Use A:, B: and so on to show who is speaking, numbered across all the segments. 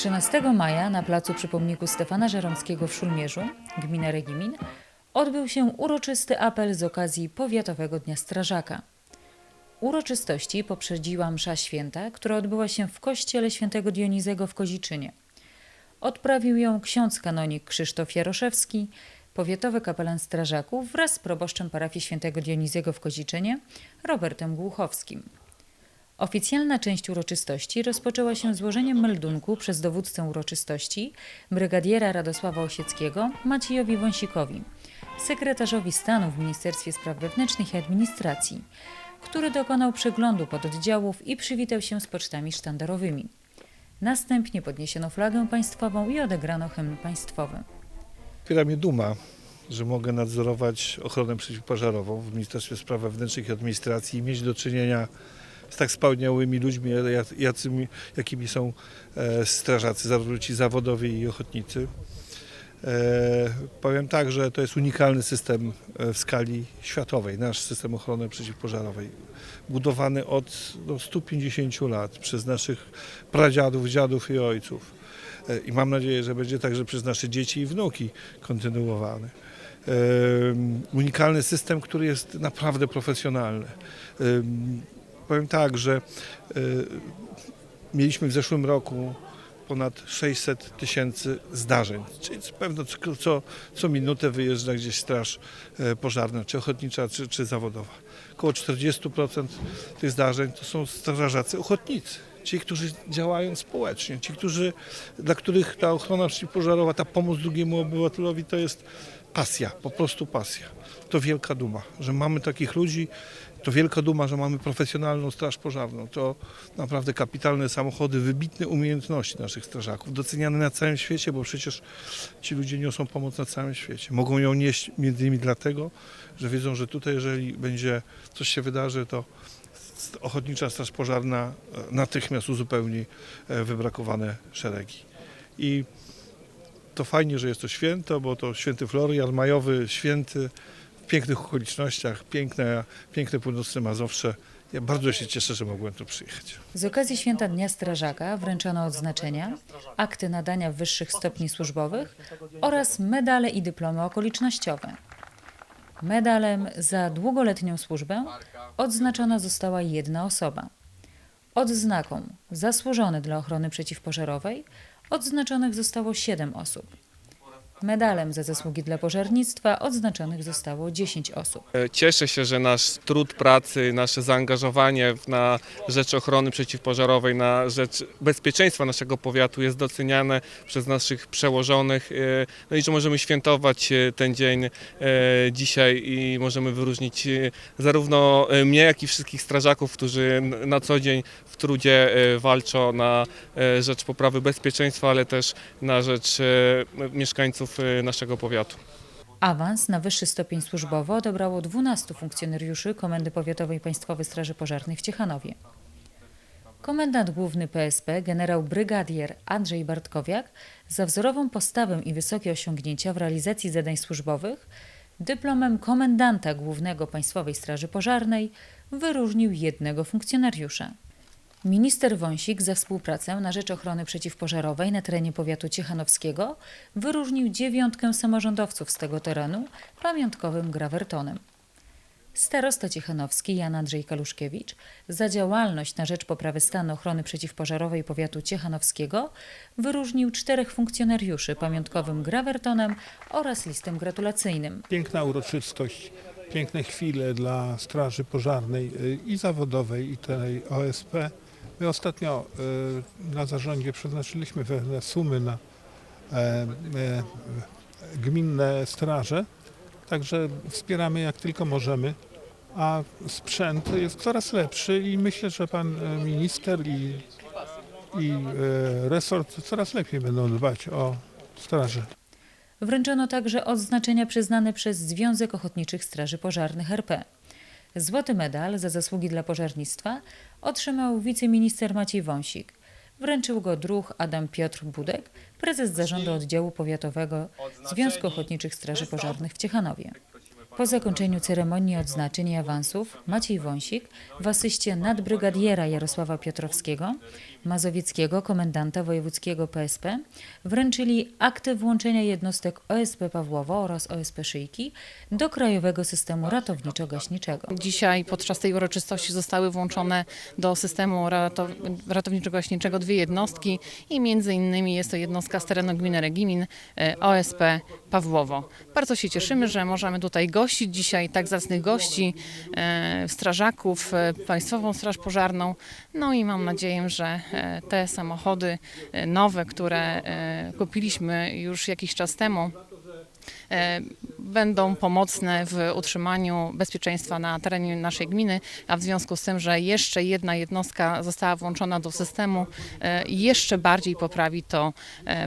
A: 13 maja na placu przy pomniku Stefana Żeromskiego w Szulmierzu, gmina Regimin, odbył się uroczysty apel z okazji Powiatowego Dnia Strażaka. Uroczystości poprzedziła msza święta, która odbyła się w kościele świętego Dionizego w Koziczynie. Odprawił ją ksiądz kanonik Krzysztof Jaroszewski, powiatowy kapelan strażaków wraz z proboszczem parafii świętego Dionizego w Koziczynie, Robertem Głuchowskim. Oficjalna część uroczystości rozpoczęła się złożeniem meldunku przez dowódcę uroczystości, brygadiera Radosława Osieckiego, Maciejowi Wąsikowi, sekretarzowi stanu w Ministerstwie Spraw Wewnętrznych i Administracji, który dokonał przeglądu pododdziałów i przywitał się z pocztami sztandarowymi. Następnie podniesiono flagę państwową i odegrano hymn państwowy.
B: Wspiera mnie duma, że mogę nadzorować ochronę przeciwpożarową w Ministerstwie Spraw Wewnętrznych i Administracji i mieć do czynienia z tak wspaniałymi ludźmi, jacymi, jakimi są e, strażacy, zarówno ci zawodowi i ochotnicy. E, powiem tak, że to jest unikalny system e, w skali światowej, nasz system ochrony przeciwpożarowej, budowany od no, 150 lat przez naszych pradziadów, dziadów i ojców. I mam nadzieję, że będzie także przez nasze dzieci i wnuki kontynuowany. Unikalny system, który jest naprawdę profesjonalny. Em, Powiem tak, że e, mieliśmy w zeszłym roku ponad 600 tysięcy zdarzeń, czyli pewno co, co, co minutę wyjeżdża gdzieś straż e, pożarna, czy ochotnicza, czy, czy zawodowa. Około 40% tych zdarzeń to są strażacy ochotnicy. Ci, którzy działają społecznie, ci, którzy, dla których ta ochrona przeciwpożarowa, ta pomoc drugiemu obywatelowi to jest pasja, po prostu pasja. To wielka duma, że mamy takich ludzi, to wielka duma, że mamy profesjonalną straż pożarną. To naprawdę kapitalne samochody, wybitne umiejętności naszych strażaków, doceniane na całym świecie, bo przecież ci ludzie niosą pomoc na całym świecie. Mogą ją nieść między innymi dlatego, że wiedzą, że tutaj jeżeli będzie coś się wydarzy, to Ochotnicza Straż Pożarna e, natychmiast uzupełni e, wybrakowane szeregi. I to fajnie, że jest to święto, bo to święty Florian, majowy święty, w pięknych okolicznościach, piękne, piękne północne Mazowsze. Ja bardzo się cieszę, że mogłem tu przyjechać.
A: Z okazji Święta Dnia Strażaka wręczono odznaczenia, akty nadania wyższych stopni służbowych oraz medale i dyplomy okolicznościowe. Medalem za długoletnią służbę odznaczona została jedna osoba. Odznaką zasłużony dla ochrony przeciwpożarowej odznaczonych zostało 7 osób. Medalem za zasługi dla pożarnictwa odznaczonych zostało 10 osób.
C: E, Cieszę się, że nasz trud pracy, nasze zaangażowanie na rzecz ochrony przeciwpożarowej, na rzecz bezpieczeństwa naszego powiatu jest doceniane przez naszych przełożonych. e, No i że możemy świętować e, ten dzień dzisiaj i możemy wyróżnić zarówno mnie, jak i wszystkich strażaków, którzy na co dzień w trudzie walczą na rzecz poprawy bezpieczeństwa, ale też na rzecz e, mieszkańców e, naszego powiatu.
A: Awans na wyższy stopień służbowy odebrało 12 funkcjonariuszy Komendy Powiatowej Państwowej Straży Pożarnej w Ciechanowie. Komendant główny PSP, generał brygadier Andrzej Bartkowiak, za wzorową postawę i wysokie osiągnięcia w realizacji zadań służbowych, dyplomem komendanta głównego Państwowej Straży Pożarnej wyróżnił jednego funkcjonariusza. Minister Wąsik za współpracę na rzecz ochrony przeciwpożarowej na terenie powiatu ciechanowskiego wyróżnił dziewiątkę samorządowców z tego terenu pamiątkowym grawertonem. Starosta ciechanowski Jan Andrzej Kaluszkiewicz za działalność na rzecz poprawy stanu ochrony przeciwpożarowej powiatu ciechanowskiego wyróżnił czterech funkcjonariuszy pamiątkowym grawertonem oraz listem gratulacyjnym.
D: piękna uroczystość, piękne chwile dla Straży Pożarnej y, i zawodowej, i tej OSP. My ostatnio y, na zarządzie przeznaczyliśmy pewne sumy na e, e, gminne straże, także wspieramy jak tylko możemy, a sprzęt jest coraz lepszy i myślę, że pan e, minister i, i resort coraz lepiej będą dbać o straże.
A: Wręczono także odznaczenia przyznane przez Związek Ochotniczych Straży Pożarnych RP. Złoty medal za zasługi dla pożarnictwa otrzymał wiceminister Maciej Wąsik. Wręczył go druh Adam Piotr Budek, prezes zarządu oddziału powiatowego Związku Ochotniczych Straży Pożarnych w Ciechanowie. Po zakończeniu ceremonii odznaczeń i awansów Maciej Wąsik w asyście nadbrygadiera Jarosława Piotrowskiego, mazowieckiego komendanta wojewódzkiego PSP wręczyli akty włączenia jednostek OSP Pawłowo oraz OSP Szyjki do Krajowego Systemu Ratowniczo-Gaśniczego.
E: Dzisiaj podczas tej uroczystości zostały włączone do systemu ratow- ratowniczo-gaśniczego dwie jednostki i między innymi jest to jednostka z terenu gminy Regimin e, OSP Pawłowo. Bardzo się cieszymy, że możemy tutaj gościć dzisiaj tak zacnych gości, e, strażaków, e, Państwową Straż Pożarną. No i mam nadzieję, że e, te samochody nowe, które kupiliśmy już jakiś czas temu, będą pomocne w utrzymaniu bezpieczeństwa na terenie naszej gminy, a w związku z tym, że jeszcze jedna jednostka została włączona do systemu, jeszcze bardziej poprawi to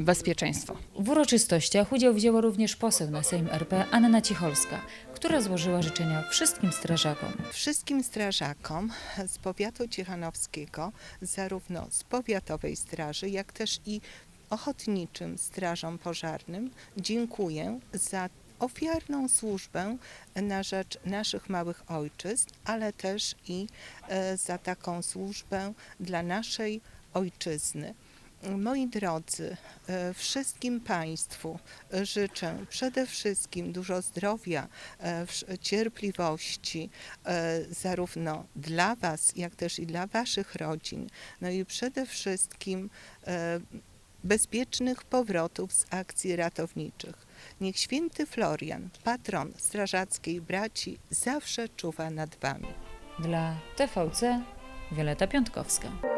E: bezpieczeństwo.
A: W uroczystościach udział wzięła również poseł na Sejm RP Anna Cicholska, która złożyła życzenia wszystkim strażakom.
F: Wszystkim strażakom z powiatu ciechanowskiego, zarówno z powiatowej straży, jak też i ochotniczym strażom pożarnym, dziękuję za ofiarną służbę na rzecz naszych małych ojczyzn, ale też i e, za taką służbę dla naszej ojczyzny. Moi drodzy, e, wszystkim Państwu życzę przede wszystkim dużo zdrowia, e, cierpliwości, e, zarówno dla Was, jak też i dla Waszych rodzin. No i przede wszystkim bezpiecznych powrotów z akcji ratowniczych. Niech święty Florian, patron strażackiej braci, zawsze czuwa nad Wami.
A: Dla TVC Wioleta Piątkowska.